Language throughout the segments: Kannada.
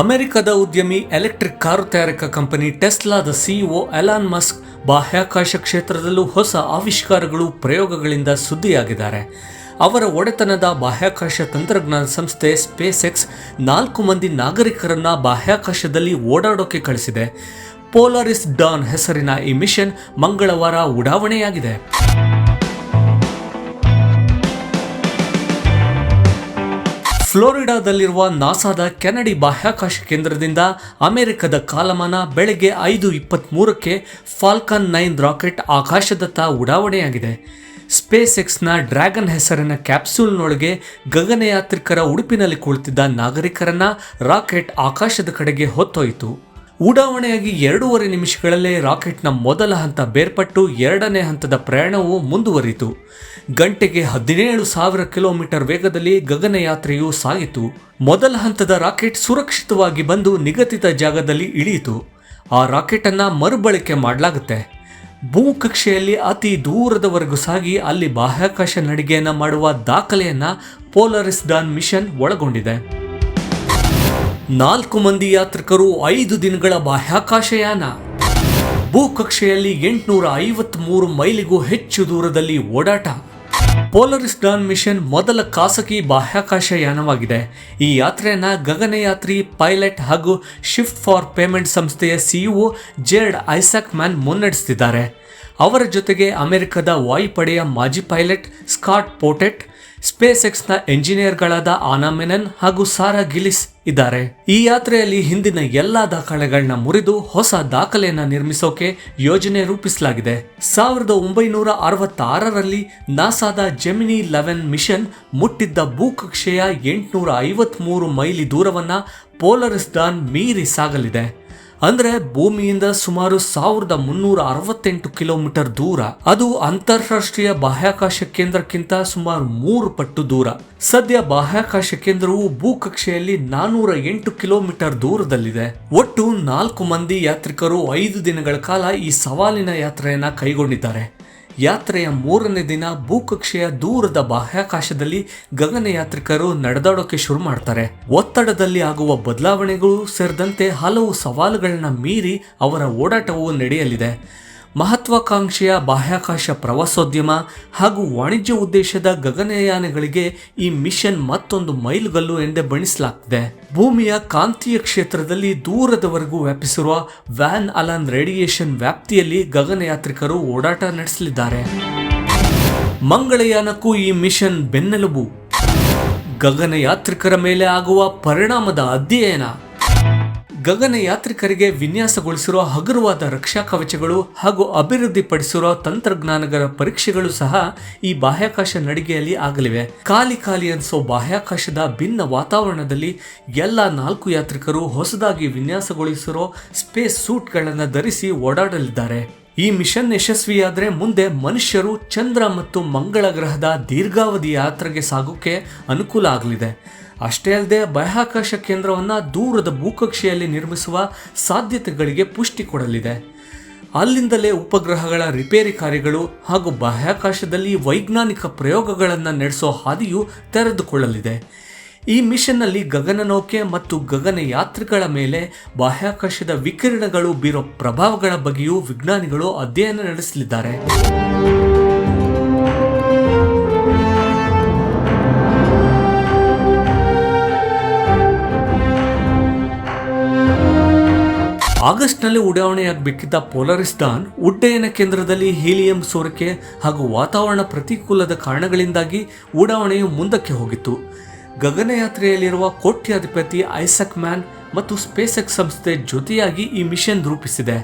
ಅಮೆರಿಕದ ಉದ್ಯಮಿ ಎಲೆಕ್ಟ್ರಿಕ್ ಕಾರು ತಯಾರಕ ಕಂಪನಿ ಟೆಸ್ಲಾದ ಸಿಇಒ ಎಲಾನ್ ಮಸ್ಕ್ ಬಾಹ್ಯಾಕಾಶ ಕ್ಷೇತ್ರದಲ್ಲೂ ಹೊಸ ಆವಿಷ್ಕಾರಗಳು ಪ್ರಯೋಗಗಳಿಂದ ಸುದ್ದಿಯಾಗಿದ್ದಾರೆ. ಅವರ ಒಡೆತನದ ಬಾಹ್ಯಾಕಾಶ ತಂತ್ರಜ್ಞಾನ ಸಂಸ್ಥೆ ಸ್ಪೇಸ್ ಎಕ್ಸ್ ನಾಲ್ಕು ಮಂದಿ ನಾಗರಿಕರನ್ನ ಬಾಹ್ಯಾಕಾಶದಲ್ಲಿ ಓಡಾಡೋಕೆ ಕಳಿಸಿದೆ. ಪೋಲಾರಿಸ್ ಡಾನ್ ಹೆಸರಿನ ಈ ಮಿಷನ್ ಮಂಗಳವಾರ ಉಡಾವಣೆಯಾಗಿದೆ. ಫ್ಲೋರಿಡಾದಲ್ಲಿರುವ ನಾಸಾದ ಕೆನಡಿ ಬಾಹ್ಯಾಕಾಶ ಕೇಂದ್ರದಿಂದ ಅಮೆರಿಕದ ಕಾಲಮಾನ ಬೆಳಗ್ಗೆ ಐದು ಇಪ್ಪತ್ತ್ಮೂರಕ್ಕೆ ಫಾಲ್ಕನ್ ನೈನ್ ರಾಕೆಟ್ ಆಕಾಶದತ್ತ ಉಡಾವಣೆಯಾಗಿದೆ. ಸ್ಪೇಸ್ ಎಕ್ಸ್ನ ಡ್ರ್ಯಾಗನ್ ಹೆಸರಿನ ಕ್ಯಾಪ್ಸೂಲ್ನೊಳಗೆ ಗಗನಯಾತ್ರಿಕರ ಉಡುಪಿನಲ್ಲಿ ಕುಳಿತಿದ್ದ ನಾಗರಿಕರನ್ನ ರಾಕೆಟ್ ಆಕಾಶದ ಕಡೆಗೆ ಹೊತ್ತೊಯ್ತು ಉಡಾವಣೆಯಾಗಿ ಎರಡೂವರೆ ನಿಮಿಷಗಳಲ್ಲೇ ರಾಕೆಟ್ನ ಮೊದಲ ಹಂತ ಬೇರ್ಪಟ್ಟು ಎರಡನೇ ಹಂತದ ಪ್ರಯಾಣವು ಮುಂದುವರಿಯಿತು. ಗಂಟೆಗೆ ಹದಿನೇಳು ಸಾವಿರ ಕಿಲೋಮೀಟರ್ ವೇಗದಲ್ಲಿ ಗಗನಯಾತ್ರೆಯು ಸಾಗಿತು. ಮೊದಲ ಹಂತದ ರಾಕೆಟ್ ಸುರಕ್ಷಿತವಾಗಿ ಬಂದು ನಿಗದಿತ ಜಾಗದಲ್ಲಿ ಇಳಿಯಿತು. ಆ ರಾಕೆಟ್ ಅನ್ನ ಮರುಬಳಕೆ ಮಾಡಲಾಗುತ್ತೆ. ಭೂಕಕ್ಷೆಯಲ್ಲಿ ಅತಿ ದೂರದವರೆಗೂ ಸಾಗಿ ಅಲ್ಲಿ ಬಾಹ್ಯಾಕಾಶ ನಡಿಗೆಯನ್ನು ಮಾಡುವ ದಾಖಲೆಯನ್ನು ಪೋಲರಿಸ್ ಡಾನ್ ಮಿಷನ್ ಒಳಗೊಂಡಿದೆ. ನಾಲ್ಕು ಮಂದಿ ಯಾತ್ರಿಕರು ಐದು ದಿನಗಳ ಬಾಹ್ಯಾಕಾಶಯಾನ. ಭೂಕಕ್ಷೆಯಲ್ಲಿ ಎಂಟುನೂರ ಐವತ್ತ್ ಮೂರು ಮೈಲಿಗೂ ಹೆಚ್ಚು ದೂರದಲ್ಲಿ ಓಡಾಟ. ಪೋಲರಿಸ್ ಡಾನ್ ಮಿಷನ್ ಮೊದಲ ಖಾಸಗಿ ಬಾಹ್ಯಾಕಾಶ ಯಾನವಾಗಿದೆ ಈ ಯಾತ್ರೆಯನ್ನು ಗಗನಯಾತ್ರಿ ಪೈಲಟ್ ಹಾಗೂ ಶಿಫ್ಟ್ ಫಾರ್ ಪೇಮೆಂಟ್ ಸಂಸ್ಥೆಯ ಸಿಇಒ ಜೇರ್ಡ್ ಐಸಾಕ್ ಮ್ಯಾನ್ ಮುನ್ನಡೆಸುತ್ತಿದ್ದಾರೆ. ಅವರ ಜೊತೆಗೆ ಅಮೆರಿಕದ ವಾಯುಪಡೆಯ ಮಾಜಿ ಪೈಲಟ್ ಸ್ಕಾಟ್ ಪೋಟೆಟ್ ಸ್ಪೇಸ್ ಎಕ್ಸ್ನ ಎಂಜಿನಿಯರ್ಗಳಾದ ಆನಾ ಮೆನನ್ ಹಾಗೂ ಸಾರಾ ಗಿಲಿಸ್ ಇದ್ದಾರೆ. ಈ ಯಾತ್ರೆಯಲ್ಲಿ ಹಿಂದಿನ ಎಲ್ಲಾ ದಾಖಲೆಗಳನ್ನ ಮುರಿದು ಹೊಸ ದಾಖಲೆಯನ್ನ ನಿರ್ಮಿಸೋಕೆ ಯೋಜನೆ ರೂಪಿಸಲಾಗಿದೆ. ಸಾವಿರದ ಒಂಬೈನೂರ ಅರವತ್ತಾರರಲ್ಲಿ ನಾಸಾದ ಜೆಮಿನಿ ಲೆವೆನ್ ಮಿಷನ್ ಮುಟ್ಟಿದ್ದ ಭೂಕಕ್ಷೆಯ ಎಂಟುನೂರ ಐವತ್ಮೂರು ಮೈಲಿ ದೂರವನ್ನ ಪೋಲರಿಸ್ ಡಾನ್ ಮೀರಿ ಸಾಗಲಿದೆ. ಅಂದ್ರೆ ಭೂಮಿಯಿಂದ ಸುಮಾರು ಸಾವಿರದ ಮುನ್ನೂರ ಅರವತ್ತೆಂಟು ಕಿಲೋಮೀಟರ್ ದೂರ. ಅದು ಅಂತಾರಾಷ್ಟ್ರೀಯ ಬಾಹ್ಯಾಕಾಶ ಕೇಂದ್ರಕ್ಕಿಂತ ಸುಮಾರು ಮೂರು ಪಟ್ಟು ದೂರ. ಸದ್ಯ ಬಾಹ್ಯಾಕಾಶ ಕೇಂದ್ರವು ಭೂಕಕ್ಷೆಯಲ್ಲಿ ನಾನೂರ ಎಂಟು ಕಿಲೋಮೀಟರ್ ದೂರದಲ್ಲಿದೆ. ಒಟ್ಟು ನಾಲ್ಕು ಮಂದಿ ಯಾತ್ರಿಕರು ಐದು ದಿನಗಳ ಕಾಲ ಈ ಸವಾಲಿನ ಯಾತ್ರೆಯನ್ನ ಕೈಗೊಂಡಿದ್ದಾರೆ. ಯಾತ್ರೆಯ ಮೂರನೇ ದಿನ ಭೂಕಕ್ಷೆಯ ದೂರದ ಬಾಹ್ಯಾಕಾಶದಲ್ಲಿ ಗಗನಯಾತ್ರಿಕರು ನಡೆದಾಡೋಕೆ ಶುರು ಮಾಡ್ತಾರೆ. ಒತ್ತಡದಲ್ಲಿ ಆಗುವ ಬದಲಾವಣೆಗಳು ಸೇರಿದಂತೆ ಹಲವು ಸವಾಲುಗಳನ್ನ ಮೀರಿ ಅವರ ಓಡಾಟವು ನಡೆಯಲಿದೆ. ಮಹತ್ವಾಕಾಂಕ್ಷೆಯ ಬಾಹ್ಯಾಕಾಶ ಪ್ರವಾಸೋದ್ಯಮ ಹಾಗೂ ವಾಣಿಜ್ಯ ಉದ್ದೇಶದ ಗಗನಯಾನಗಳಿಗೆ ಈ ಮಿಷನ್ ಮತ್ತೊಂದು ಮೈಲುಗಲ್ಲು ಎಂದೇ ಬಣಿಸಲಾಗಿದೆ ಭೂಮಿಯ ಕಾಂತೀಯ ಕ್ಷೇತ್ರದಲ್ಲಿ ದೂರದವರೆಗೂ ವ್ಯಾಪಿಸಿರುವ ವ್ಯಾನ್ ಅಲನ್ ರೇಡಿಯೇಷನ್ ವ್ಯಾಪ್ತಿಯಲ್ಲಿ ಗಗನಯಾತ್ರಿಕರು ಓಡಾಟ ನಡೆಸಲಿದ್ದಾರೆ. ಮಂಗಳಯಾನಕ್ಕೂ ಈ ಮಿಷನ್ ಬೆನ್ನೆಲುಬು. ಗಗನಯಾತ್ರಿಕರ ಮೇಲೆ ಆಗುವ ಪರಿಣಾಮದ ಅಧ್ಯಯನ. ಗಗನಯಾತ್ರಿಕರಿಗೆ ವಿನ್ಯಾಸಗೊಳಿಸಿರುವ ಹಗುರವಾದ ರಕ್ಷಾ ಕವಚಗಳು ಹಾಗೂ ಅಭಿವೃದ್ಧಿಪಡಿಸಿರುವ ತಂತ್ರಜ್ಞಾನಗಳ ಪರೀಕ್ಷೆಗಳು ಸಹ ಈ ಬಾಹ್ಯಾಕಾಶ ನಡಿಗೆಯಲ್ಲಿ ಆಗಲಿವೆ. ಖಾಲಿ ಖಾಲಿ ಅನಿಸೋ ಬಾಹ್ಯಾಕಾಶದ ಭಿನ್ನ ವಾತಾವರಣದಲ್ಲಿ ಎಲ್ಲ ನಾಲ್ಕು ಯಾತ್ರಿಕರು ಹೊಸದಾಗಿ ವಿನ್ಯಾಸಗೊಳಿಸಿರೋ ಸ್ಪೇಸ್ ಸೂಟ್ಗಳನ್ನು ಧರಿಸಿ ಓಡಾಡಲಿದ್ದಾರೆ. ಈ ಮಿಷನ್ ಯಶಸ್ವಿಯಾದರೆ ಮುಂದೆ ಮನುಷ್ಯರು ಚಂದ್ರ ಮತ್ತು ಮಂಗಳ ಗ್ರಹದ ದೀರ್ಘಾವಧಿ ಯಾತ್ರೆಗೆ ಸಾಗೋಕ್ಕೆ ಅನುಕೂಲ ಆಗಲಿದೆ. ಅಷ್ಟೇ ಅಲ್ಲದೆ ಬಾಹ್ಯಾಕಾಶ ಕೇಂದ್ರವನ್ನು ದೂರದ ಭೂಕಕ್ಷೆಯಲ್ಲಿ ನಿರ್ಮಿಸುವ ಸಾಧ್ಯತೆಗಳಿಗೆ ಪುಷ್ಟಿ ಕೊಡಲಿದೆ. ಅಲ್ಲಿಂದಲೇ ಉಪಗ್ರಹಗಳ ರಿಪೇರಿ ಕಾರ್ಯಗಳು ಹಾಗೂ ಬಾಹ್ಯಾಕಾಶದಲ್ಲಿ ವೈಜ್ಞಾನಿಕ ಪ್ರಯೋಗಗಳನ್ನು ನಡೆಸೋ ಹಾದಿಯು ತೆರೆದುಕೊಳ್ಳಲಿದೆ. ಈ ಮಿಷನ್ನಲ್ಲಿ ಗಗನನೌಕೆ ಮತ್ತು ಗಗನಯಾತ್ರಿಗಳ ಮೇಲೆ ಬಾಹ್ಯಾಕಾಶದ ವಿಕಿರಣಗಳು ಬೀರೋ ಪ್ರಭಾವಗಳ ಬಗ್ಗೆಯೂ ವಿಜ್ಞಾನಿಗಳು ಅಧ್ಯಯನ ನಡೆಸಲಿದ್ದಾರೆ. ಆಗಸ್ಟ್ನಲ್ಲಿ ಉಡಾವಣೆಯಾಗಬೇಕಿದ್ದ ಪೋಲರಿಸ್ ಡಾನ್ ಉಡ್ಡಯನ ಕೇಂದ್ರದಲ್ಲಿ ಹೀಲಿಯಂ ಸೋರಿಕೆ ಹಾಗೂ ವಾತಾವರಣ ಪ್ರತಿಕೂಲದ ಕಾರಣಗಳಿಂದಾಗಿ ಉಡಾವಣೆಯು ಮುಂದಕ್ಕೆ ಹೋಗಿತ್ತು. ಗಗನಯಾತ್ರೆಯಲ್ಲಿರುವ ಕೋಟ್ಯಾಧಿಪತಿ ಐಸಕ್ ಮ್ಯಾನ್ ಮತ್ತು ಸ್ಪೇಸೆಕ್ ಸಂಸ್ಥೆ ಜೊತೆಯಾಗಿ ಈ ಮಿಷನ್ ರೂಪಿಸಿದೆ.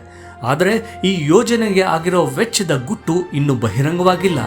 ಆದರೆ ಈ ಯೋಜನೆಗೆ ಆಗಿರೋ ವೆಚ್ಚದ ಗುಟ್ಟು ಇನ್ನೂ ಬಹಿರಂಗವಾಗಿಲ್ಲ.